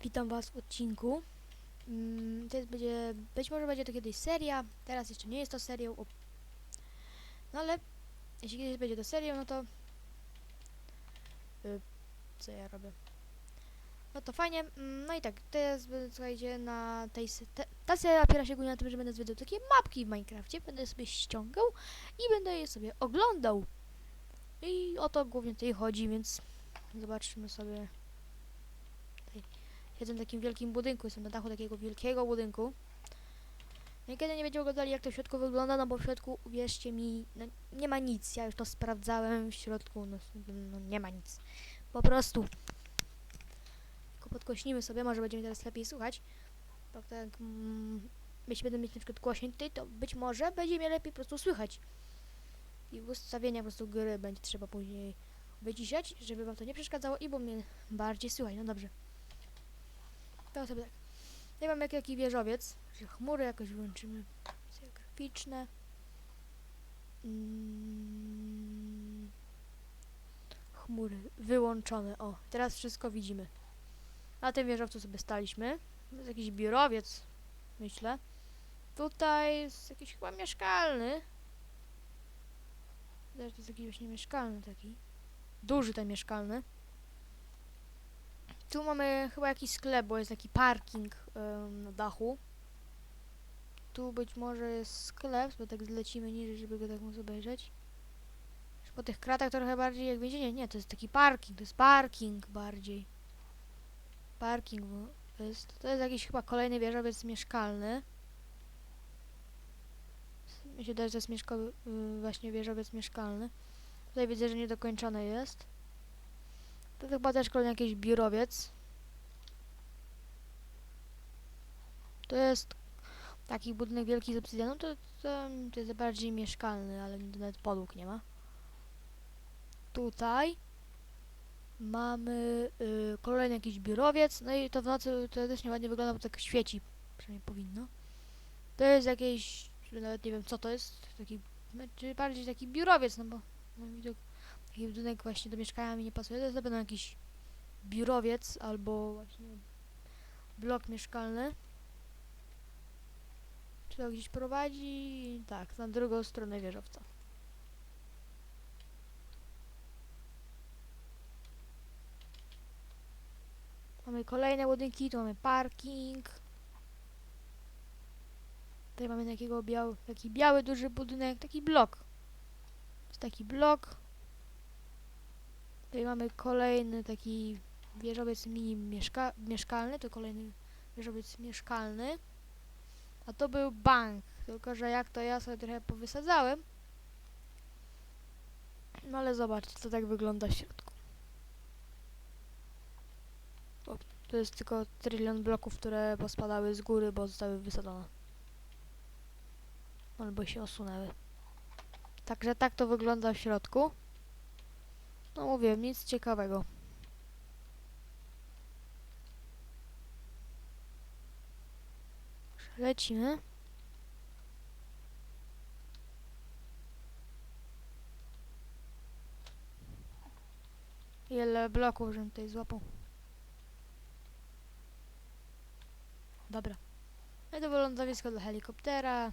Witam Was w odcinku. Mm, To jest, będzie, być może będzie to kiedyś seria, teraz jeszcze nie jest to serią. No ale jeśli kiedyś będzie to serią, no to... Y, co ja robię? No to fajnie. Mm, No i tak, teraz słuchajcie, na tej... Te, ta seria opiera się głównie na tym, że będę zwiedzał takie mapki w Minecrafcie, będę sobie ściągał i będę je sobie oglądał. I o to głównie tutaj chodzi, więc zobaczmy sobie Siedzę w takim wielkim budynku, jestem na dachu takiego wielkiego budynku. Nigdy nie będziecie oglądali jak to w środku wygląda, no bo w środku, uwierzcie mi, no, nie ma nic. Ja już to sprawdzałem w środku, no, no nie ma nic. Po prostu. Tylko podkośnimy sobie, może będzie mi teraz lepiej słuchać. Bo tak, mm, jeśli będę mieć na przykład głośniej tutaj, to być może będzie mnie lepiej po prostu słychać. I w ustawieniach po prostu gry będzie trzeba później wyciszać, żeby wam to nie przeszkadzało i było mnie bardziej słychać. No dobrze. To sobie tak. Ja mam jak, jaki wieżowiec, chmury jakoś wyłączymy. Graficzne. Mm. Chmury wyłączone. O, teraz wszystko widzimy. Na tym wieżowcu sobie staliśmy. To jest jakiś biurowiec, myślę. Tutaj jest jakiś chyba mieszkalny. To jest jakiś właśnie mieszkalny taki. Duży ten mieszkalny. Tu mamy chyba jakiś sklep, bo jest taki parking na dachu. Tu być może jest sklep, bo tak zlecimy niżej, żeby go tak móc obejrzeć. Po tych kratach trochę bardziej jak więzienie. Nie, to jest taki parking, to jest parking bardziej. Parking bo to jest. To jest jakiś chyba kolejny wieżowiec mieszkalny. Mi się wydaje, że to jest mieszka y, właśnie wieżowiec mieszkalny. Tutaj widzę, że niedokończony jest. To chyba też kolejny jakiś biurowiec. To jest taki budynek wielki z obsydianu, to, to, to jest bardziej mieszkalny, ale nawet podłóg nie ma. Tutaj mamy y, kolejny jakiś biurowiec, no i to w nocy to też nieładnie wygląda, bo tak świeci, przynajmniej powinno. To jest jakieś, nawet nie wiem co to jest, taki, czy bardziej taki biurowiec, no bo no, widok taki budynek właśnie do mieszkania mi nie pasuje. To jest na pewno jakiś biurowiec albo właśnie blok mieszkalny. Czy to gdzieś prowadzi? Tak, na drugą stronę wieżowca. Mamy kolejne budynki, tu mamy parking. Tutaj mamy takiego biały, taki biały duży budynek, taki blok. To jest taki blok. Tutaj mamy kolejny taki wieżowiec mini mieszka mieszkalny, to kolejny wieżowiec mieszkalny. A to był bank, tylko że jak to ja sobie trochę powysadzałem. No ale zobaczcie, co tak wygląda w środku. O, to jest tylko trylion bloków, które pospadały z góry, bo zostały wysadzone. Albo się osunęły. Także tak to wygląda w środku. No mówię, nic ciekawego. Lecimy. Ile bloków, żebym tutaj złapał. Dobra. No i to było lądowisko dla helikoptera.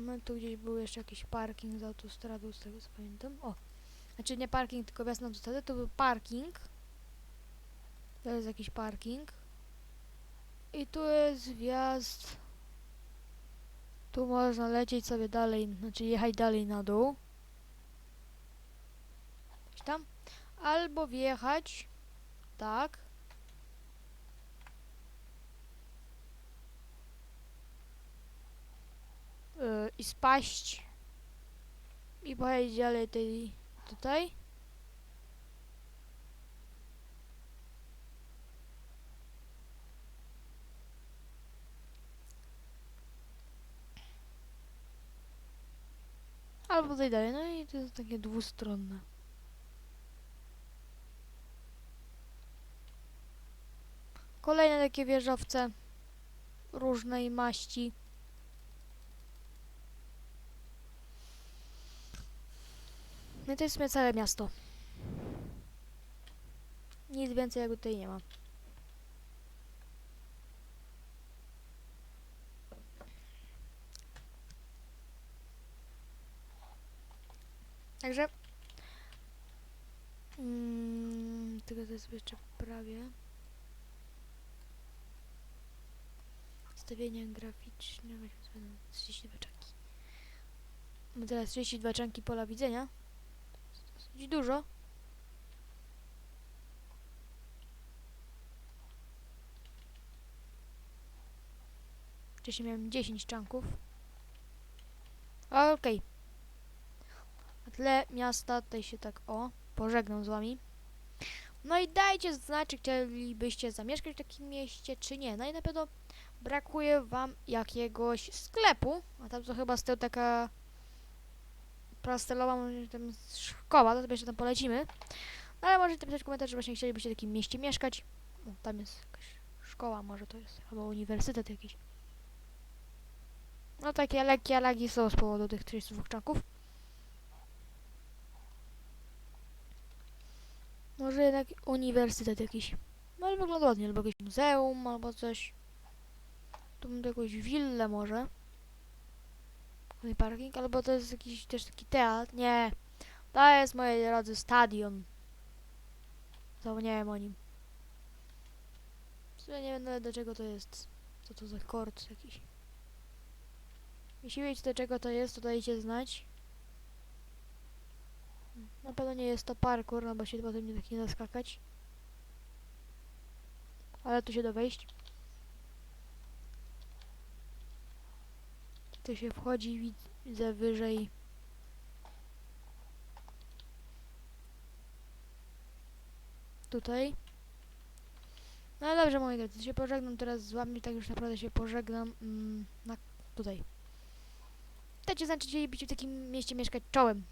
No tu gdzieś był jeszcze jakiś parking z autostradą, z tego co pamiętam. O! Znaczy nie parking, tylko wjazd na autostradę, to był parking. To jest jakiś parking. I tu jest wjazd. Tu można lecieć sobie dalej, znaczy jechać dalej na dół. Gdzieś tam. Albo wjechać. Tak. Yy, I spaść. I pojechać dalej tej, tutaj. Albo tutaj dalej. No i to jest takie dwustronne. Kolejne takie wieżowce różnej maści. No to jest całe miasto. Nic więcej jakby tutaj nie ma. Także mm, tylko to jest jeszcze prawie ustawienia graficzne weźmy sobie na 32 czanki mamy teraz 32 czanki pola widzenia dosyć dużo Wcześniej miałem 10 czanków. Okej. Na tle miasta tutaj się tak o, pożegnam z wami. No i dajcie znać, czy chcielibyście zamieszkać w takim mieście, czy nie. No i na pewno brakuje wam jakiegoś sklepu, a tam to chyba z tyłu taka pastelowa, może tam szkoła, to sobie jeszcze tam polecimy. No ale możecie napisać komentarz, że właśnie chcielibyście w takim mieście mieszkać. O, tam jest jakaś szkoła, może to jest, albo uniwersytet jakiś. No takie lekkie lagi są z powodu tych 32 czanków. Może jednak uniwersytet jakiś. No ale wygląda ładnie, albo jakieś muzeum, albo coś. Tu tu jakąś willę może. Kolejny parking, albo to jest jakiś też taki teatr. Nie. To jest, moi drodzy, stadion. Zapomniałem o nim. W sumie nie wiem nawet do czego to jest. Co to za kord jakiś. Jeśli wiecie do czego to jest, to dajcie znać. Na pewno nie jest to parkour, no bo się potem nie tak nie da skakać. Ale tu się da wejść. Tu się wchodzi, widzę wyżej. Tutaj. No dobrze moi drodzy, się pożegnam teraz z wami, tak już naprawdę się pożegnam mm, na tutaj. Dajcie znać, czy chcielibyście w takim mieście mieszkać czołem.